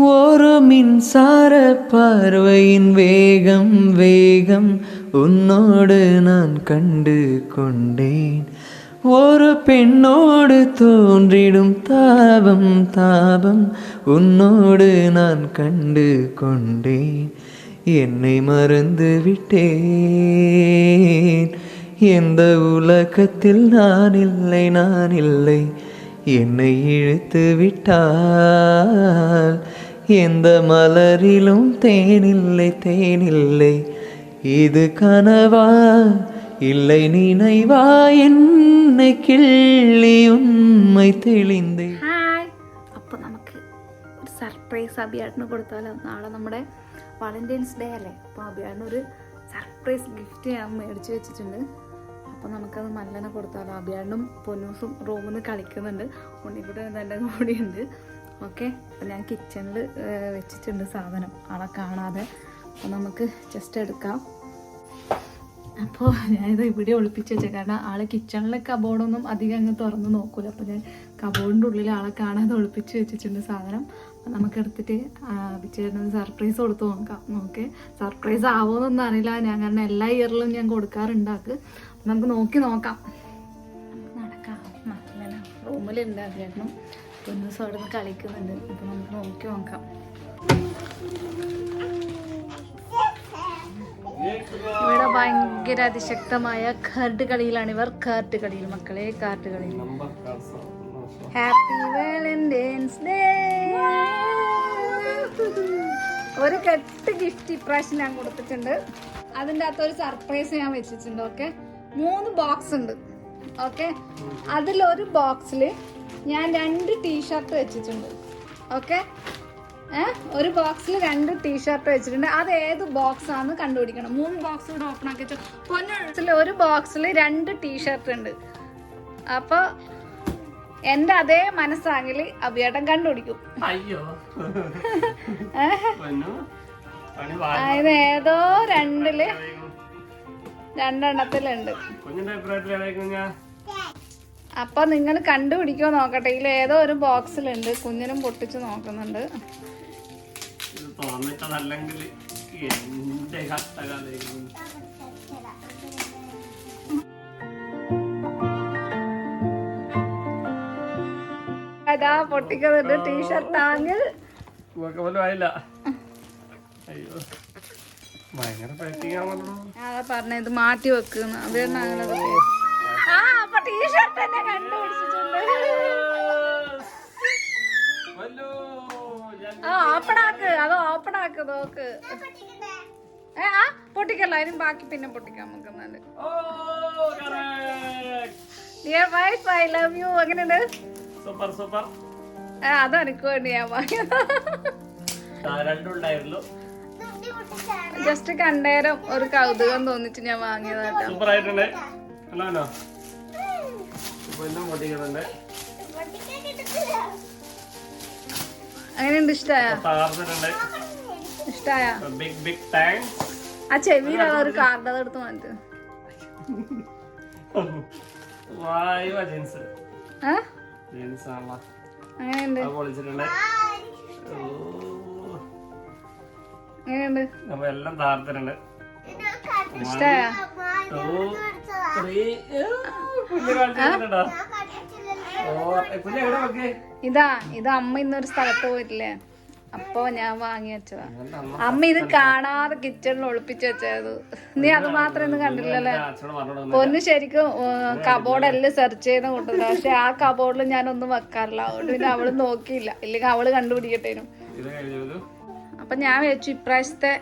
ஒரு மின்சார பார்வையின் வேகம் வேகம். உன்னோடு நான் கண்டு கொண்டேன். ஒரு பெண்ணோடு தோன்றிடும் தாபம் தாபம். உன்னோடு நான் கண்டு கொண்டேன். என்னை மறந்து விட்டேன். எந்த உலகத்தில் நான் இல்லை நான் இல்லை. என்னை இழுத்து விட்டால் எந்த மலரிலும் தேனில்லை தேனில்லை இது கனவா இல்லை நினைவா என்னை கிள்ளி உண்மை தெளிந்தே ഹായ് അപ്പോൾ നമുക്ക് ഒരു സർപ്രൈസ് അഭിയാട്ടിന് കൊടുത്താലോ നാളെ നമ്മുടെ വാലന്റൈൻസ് ഡേ അല്ലേ അപ്പോൾ അഭിയാട്ടിന് ഒരു സർപ്രൈസ് ഗിഫ്റ്റ് ഞാൻ മേടിച്ച് വെച്ചിട്ടുണ്ട് അപ്പോൾ നമുക്കത് മല്ലനെ കൊടുത്താലോ അഭിയാടിനും പൊന്നൂസും റൂമിൽ നിന്ന് കളിക്കുന്നുണ്ട് ഉണ്ണിക്കുട്ടി എൻ്റെ കൂടിയുണ്ട് ഓക്കെ അപ്പോൾ ഞാൻ കിച്ചണിൽ വെച്ചിട്ടുണ്ട് സാധനം. ആളെ കാണാതെ. അപ്പോൾ നമുക്ക് ജസ്റ്റ് എടുക്കാം. അപ്പോൾ ഞാനിത് ഇവിടെ ഒളിപ്പിച്ച് വെച്ചേ. കാരണം ആളെ കിച്ചണിലെ കബോർഡൊന്നും അധികം അങ്ങ് തുറന്ന് നോക്കൂല. അപ്പോൾ ഞാൻ കബോർഡിന്റെ ഉള്ളിൽ ആളെ കാണാതെ ഒളിപ്പിച്ച് വെച്ചിട്ടുണ്ട് സാധനം. നമുക്ക് എടുത്തിട്ട് ചേട്ടന് സർപ്രൈസ് കൊടുത്ത് നോക്കാം. ഓക്കെ സർപ്രൈസ് ആവുമെന്നൊന്നും അറിയില്ല. ഞാൻ കാരണം എല്ലാ ഇയറിലും ഞാൻ കൊടുക്കാറുണ്ടാക്ക് നമുക്ക് നോക്കി നോക്കാം. നടക്കാം. റൂമിലുണ്ട് ഒരു അവിടെ നിന്ന് കളിക്കുന്നുണ്ട്. അപ്പൊ നമുക്ക് നോക്കി നോക്കാം. ഇവിടെ ഭയങ്കര അതിശക്തമായ കാർഡ് കളിയിലാണ് ഇവർ. കാർഡ് കളിയിൽ മക്കളെ കാർഡ് കളിയിൽ. ഹാപ്പി വാലന്റൈൻസ് ഡേ ഒരു കെട്ട് ഗിഫ്റ്റ് ഇപ്രാവശ്യം ഞാൻ കൊടുത്തിട്ടുണ്ട്. അതിന്റെ അകത്ത് ഒരു സർപ്രൈസ് ഞാൻ വെച്ചിട്ടുണ്ട് ഓക്കെ മൂന്ന് ബോക്സ് ഉണ്ട് ഓക്കെ അതിലൊരു ബോക്സിൽ ഞാൻ രണ്ട് ടീഷർട്ട് വെച്ചിട്ടുണ്ട്. ഓക്കെ ഒരു ബോക്സിൽ രണ്ട് ടീഷർട്ട് വെച്ചിട്ടുണ്ട്. അത് ഏത് ബോക്സ് ആണെന്ന് കണ്ടുപിടിക്കണം. മൂന്ന് ബോക്സ് കൂടെ ഓപ്പൺ ആക്കി വെച്ചു. പൊന്നിൽ ഒരു ബോക്സിൽ രണ്ട് ടീഷർട്ട് ഉണ്ട്. അപ്പോൾ എന്റെ അതേ മനസ്സാങ്കിൽ അഭിയേട്ടൻ കണ്ടുപിടിക്കും. അയ്യോ. അതായത് ഏതോ രണ്ടിൽ രണ്ടെണ്ണത്തിലുണ്ട്. അപ്പൊ നിങ്ങൾ കണ്ടുപിടിക്കോ നോക്കട്ടെ. ഇതിൽ ഏതോ ഒരു ബോക്സിലുണ്ട്. കുഞ്ഞിനും പൊട്ടിച്ച് നോക്കുന്നുണ്ട്. അതാ പൊട്ടിക്കുന്നുണ്ട് ടീഷർട്ട് അതാ ഇത് മാറ്റി വെക്കുന്നു അതാണ് അങ്ങനെ ടീഷർട്ട് തന്നെ കണ്ടുപിടിച്ചിട്ടുണ്ട്. ആ ഓപ്പൺ ആക്ക്. അത് ഓപ്പൺ ആക്ക് നോക്ക്. ഏ ആ പൊട്ടിക്കല്ല. അതിനും ബാക്കി പിന്നെ പൊട്ടിക്കാം നമുക്ക് എന്നാൽ. ഓ, correct. Dear wife I love you എങ്ങനെയുണ്ട്? സൂപ്പർ സൂപ്പർ ആ അത് എനിക്ക് വേണ്ടി ഞാൻ ജസ്റ്റ് കണ്ടേരം ഒരു കൗതുകം തോന്നിച്ച് ഞാൻ വാങ്ങിയതാട്ടോ. സൂപ്പർ ആയിട്ടുണ്ട്. ഹലോ പൊന്നും പൊട്ടിക്കുന്നുണ്ട്. അങ്ങനെയുണ്ട് ഇഷ്ടായ? തകർന്നിട്ടുണ്ട് ഇഷ്ടായ? ബിഗ് ബിഗ് താങ്ക്സ് ആ ചെവിയിലുള്ള ഒരു കാർഡ് അതെടുത്ത് മാറ്റ്. അങ്ങനെയുണ്ട്. അപ്പൊ എല്ലാം താർത്തിട്ടുണ്ട് ഇഷ്ടായ? ഇതാ ഇത് അമ്മ ഇന്നൊരു സ്ഥലത്ത് പോയിട്ടില്ലേ? അപ്പൊ ഞാൻ വാങ്ങി വെച്ചതാ. അമ്മ ഇത് കാണാതെ കിച്ചണിൽ ഒളിപ്പിച്ച് വെച്ചത്. നീ അത് മാത്രം ഇന്ന് കണ്ടില്ലല്ലേ പൊന്ന് ശരിക്കും കബോർഡെല്ലാം സെർച്ച് ചെയ്ത കൂട്ടത് പക്ഷെ ആ കബോർഡിൽ ഞാനൊന്നും വെക്കാറില്ല. അതുകൊണ്ട് പിന്നെ അവൾ നോക്കിയില്ല. ഇല്ലെങ്കിൽ അവൾ കണ്ടുപിടിക്കട്ടേനും. അപ്പൊ ഞാൻ വെച്ചു ഇപ്രാവശ്യത്തെ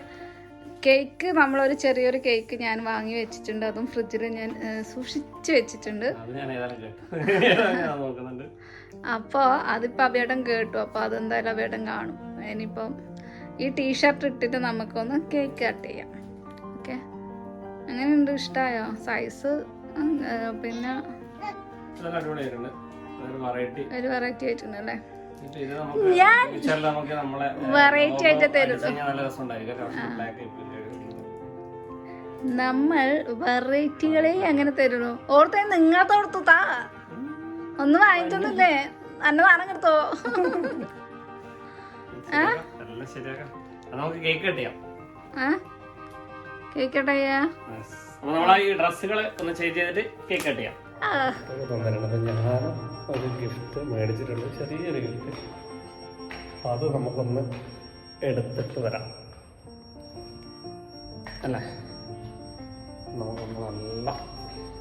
കേക്ക് നമ്മളൊരു ചെറിയൊരു കേക്ക് ഞാൻ വാങ്ങി വെച്ചിട്ടുണ്ട്. അതും ഫ്രിഡ്ജിൽ ഞാൻ സൂക്ഷിച്ചു വെച്ചിട്ടുണ്ട്. അത് ഞാൻ ഏതായാലും കേട്ടു. ഞാൻ നോക്കുന്നുണ്ട്. അപ്പോൾ അതിപ്പോൾ അഭേടം കേട്ടു. അപ്പോൾ അതെന്തായാലും അഭേടം കാണും. ഇനിയിപ്പം ഈ ടീഷർട്ട് ഇട്ടിട്ട് നമുക്കൊന്ന് കേക്ക് കട്ട് ചെയ്യാം. ഓക്കെ? അങ്ങനെ ഉണ്ട് ഇഷ്ടമായോ സൈസ് പിന്നെ ഒരു വെറൈറ്റി ഒരു വെറൈറ്റി ആയിട്ടുണ്ട് അല്ലേ? ഞാൻ- Variety ആയിട്ട് തരും. നമ്മൾ വെറൈറ്റികളെ അങ്ങനെ തരുന്നു. ഓർത്തേ നിങ്ങൾത്തോടത്തു താ. ഒന്നും വാങ്ങിച്ചൊന്നുമില്ലേ? അന്നെ നാണം കിടത്തോ കേക്ക് ഈ ഡ്രസ്സുകൾ ഒന്ന് ചേഞ്ച് ചെയ്തിട്ട് കേക്ക് കട്ട് ചെയ്യാം. ഞാൻ ഒരു ഗിഫ്റ്റ് മേടിച്ചിട്ടുണ്ട്. ചെറിയൊരു ഗിഫ്റ്റ് അത് നമുക്കൊന്ന് എടുത്തിട്ട് വരാം. അല്ലേ? നമുക്കൊന്ന് നല്ല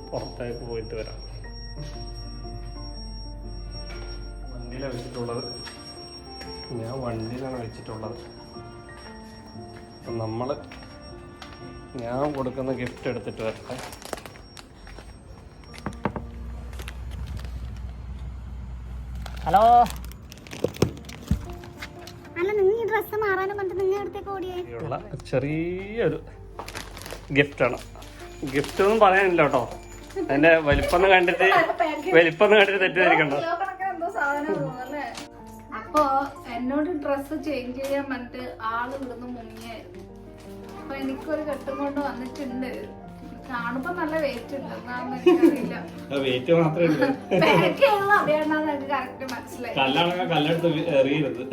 പുറത്തേക്ക് പോയിട്ട് വരാം. വണ്ടിയിലാണ് വെച്ചിട്ടുള്ളത്. ഞാൻ വണ്ടിയിലാണ് വെച്ചിട്ടുള്ളത്. നമ്മൾ ഞാൻ കൊടുക്കുന്ന ഗിഫ്റ്റ് എടുത്തിട്ട് വരട്ടെ. ഹലോ? അല്ല നിങ്ങൾ ഡ്രസ്സ് മാറാനും പറഞ്ഞിട്ട് നിങ്ങൾ അടുത്തേക്ക് ചെറിയൊരു ഗിഫ്റ്റാണ് ഗിഫ്റ്റ് ഒന്നും പറയാനില്ല കേട്ടോ. അതിന്റെ വലിപ്പം കണ്ടിട്ട് വലിപ്പം കണ്ടിട്ട് തെറ്റിദ്ധരിക്കണ്ട. അപ്പൊ എന്നോട് ഡ്രസ്സ് ചേഞ്ച് ചെയ്യാൻ പറഞ്ഞിട്ട് ആൾ ഇവിടുന്ന് മുങ്ങിയായിരുന്നു. അപ്പൊ എനിക്കൊരു കെട്ടും കൊണ്ട് വന്നിട്ടുണ്ട്. കാണുമ്പോ നല്ല വെയിറ്റ് ഉണ്ട്. എന്നാന്ന് എനിക്കറിയില്ല. വെയിറ്റ് മാത്രമേ ഉള്ളൂ. അറിയണ്ടെന്ന് എനിക്ക് കറക്റ്റ് മനസ്സിലായി കല്ലെടുത്ത് എറിയരുത്.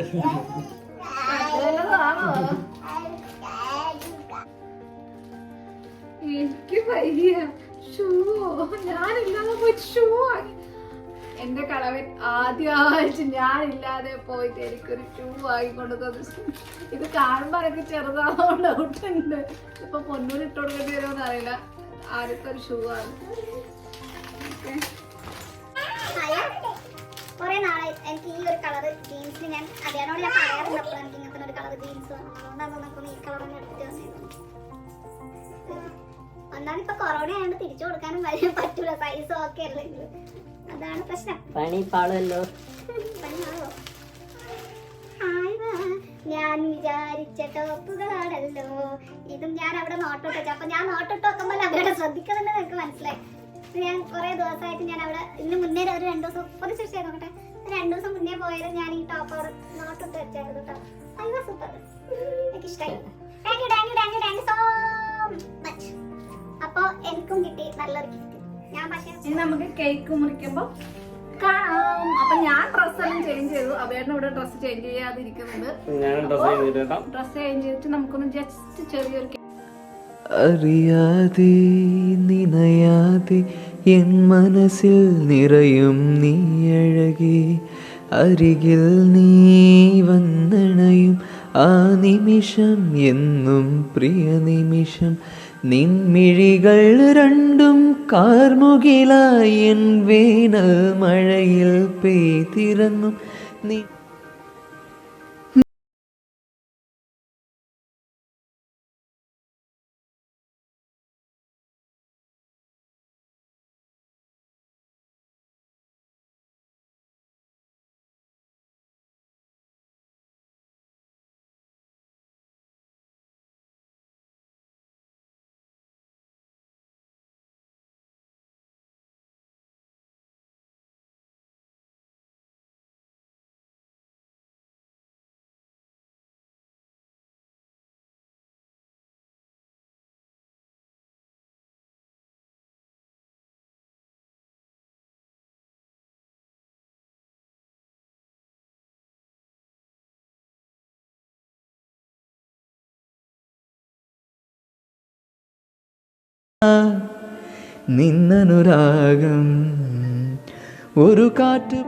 അത് വല്ലതാണോ ഷൂവോ ഞാനില്ലാതെ പോയിട്ട് ഷൂ വാങ്ങി എന്റെ കളവൻ ആദ്യമായിട്ട് ഞാനില്ലാതെ പോയിട്ട് എനിക്കൊരു ഷൂ വാങ്ങിക്കൊണ്ട് തന്നു ഇത് കാണുമ്പോ എനിക്ക് ചെറുതാണോ ഡൗട്ട് ഉണ്ട്. ഇപ്പൊ പൊന്നൂര് ഇട്ട് കൊടുക്കേണ്ടി വരുമോന്ന് അറിയില്ല. ആദ്യത്തെ ഒരു ഷൂ ആണ്. കുറെ നാളെ എനിക്ക് ഈ ഒരു കളർ ജീൻസ് ഞാൻ അതിനോട് ഞാൻ പറയാറുണ്ട്. അപ്പോൾ എനിക്ക് ഇങ്ങനത്തെ ഒരു കളർ ജീൻസ് അതുകൊണ്ടാണ് നമുക്ക് ഈ കളർ ഒന്ന് എടുത്തിട്ട് വന്നത് ഒന്നാമത് ഇപ്പൊ കൊറോണ ആയതുകൊണ്ട് തിരിച്ചു കൊടുക്കാനും വലിയ പറ്റൂല. സൈസ് ഓക്കെ അതാണ് പ്രശ്നം. പണി പാളല്ലോ ഞാൻ വിചാരിച്ച ടോപ്പുകളാണല്ലോ. ഇതും ഞാൻ അവിടെ നോട്ടോട്ട് വെച്ചു. അപ്പൊ ഞാൻ നോട്ടോട്ട് വെക്കുമ്പോൾ അവരുടെ ശ്രദ്ധിക്കുന്നുണ്ട് നിനക്ക് മനസ്സിലായി. ഞാൻ കുറെ ദിവസമായിട്ട് ഞാൻ അവിടെ ഇന്ന് മുന്നേ ഒരു രണ്ടു ദിവസം ഒരു ശേഷം നോക്കട്ടെ. രണ്ടു ദിവസം മുന്നേ പോയത് ഞാൻ ഈ ടോപ്പ് അവിടെ നോട്ടോട്ട് വെച്ചായിരുന്നു കേട്ടോ. അയ്യോ സൂപ്പർ എനിക്ക് ഇഷ്ടമായി thank you thank you thank you thank you so much അപ്പൊ എനിക്കും കിട്ടി നല്ലൊരു ഗിഫ്റ്റ് ഞാൻ പക്ഷേ ഇനി നമുക്ക് കേക്ക് മുറിക്കുമ്പോ കാണാം. അപ്പൊ ഞാൻ ഡ്രസ്സെല്ലാം ചേഞ്ച് ചെയ്തു. അവേട്ടൻ ഇവിടെ ഡ്രസ്സ് ചേഞ്ച് ചെയ്യാതിരിക്കുന്നുണ്ട്. ഞാൻ ഡ്രസ് ചെയ്തിട്ട് ഡ്രസ്സ് ചേഞ്ച് ചെയ്തിട്ട് നമുക്കൊന്ന് ജസ്റ്റ് ചെറിയൊരു അറിയാതെ നിനയാതെ എൻ മനസ്സിൽ നിറയും നീ അഴകി. അരികിൽ നീ വന്നണയും ആ നിമിഷം എന്നും പ്രിയ നിമിഷം. നിൻമിഴികൾ രണ്ടും കാർമുകിലായി എൻ വേനൽ മഴയിൽ പെയ്തിറങ്ങും നീ നിന്നനുരാഗം ഒരു കാറ്റ്